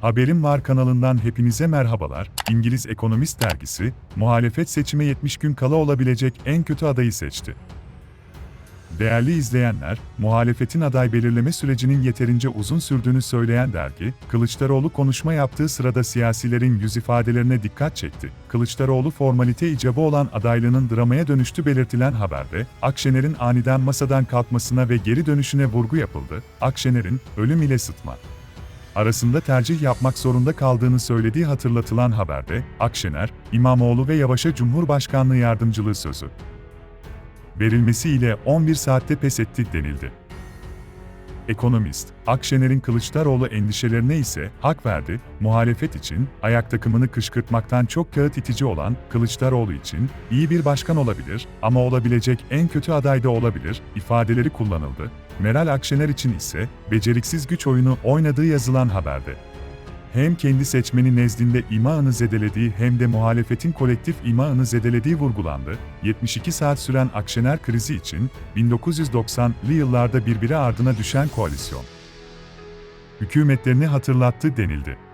Haberim Var kanalından hepinize merhabalar. İngiliz Ekonomist dergisi, muhalefet seçime 70 gün kala olabilecek en kötü adayı seçti. Değerli izleyenler, muhalefetin aday belirleme sürecinin yeterince uzun sürdüğünü söyleyen dergi, Kılıçdaroğlu konuşma yaptığı sırada siyasilerin yüz ifadelerine dikkat çekti. Kılıçdaroğlu formalite icabı olan adaylığının dramaya dönüştü belirtilen haberde, Akşener'in aniden masadan kalkmasına ve geri dönüşüne vurgu yapıldı. Akşener'in, ölüm ile sıtma arasında tercih yapmak zorunda kaldığını söylediği hatırlatılan haberde, Akşener, İmamoğlu ve Yavaş'a Cumhurbaşkanlığı yardımcılığı sözü verilmesiyle 11 saatte pes etti denildi. Ekonomist, Akşener'in Kılıçdaroğlu endişelerine ise hak verdi, muhalefet için, ayak takımını kışkırtmaktan çok kağıt itici olan Kılıçdaroğlu için, iyi bir başkan olabilir ama olabilecek en kötü aday da olabilir, ifadeleri kullanıldı. Meral Akşener için ise, beceriksiz güç oyunu oynadığı yazılan haberde hem kendi seçmeni nezdinde imağını zedelediği hem de muhalefetin kolektif imağını zedelediği vurgulandı. 72 saat süren Akşener krizi için 1990'lı yıllarda birbiri ardına düşen koalisyon hükümetlerini hatırlattı denildi.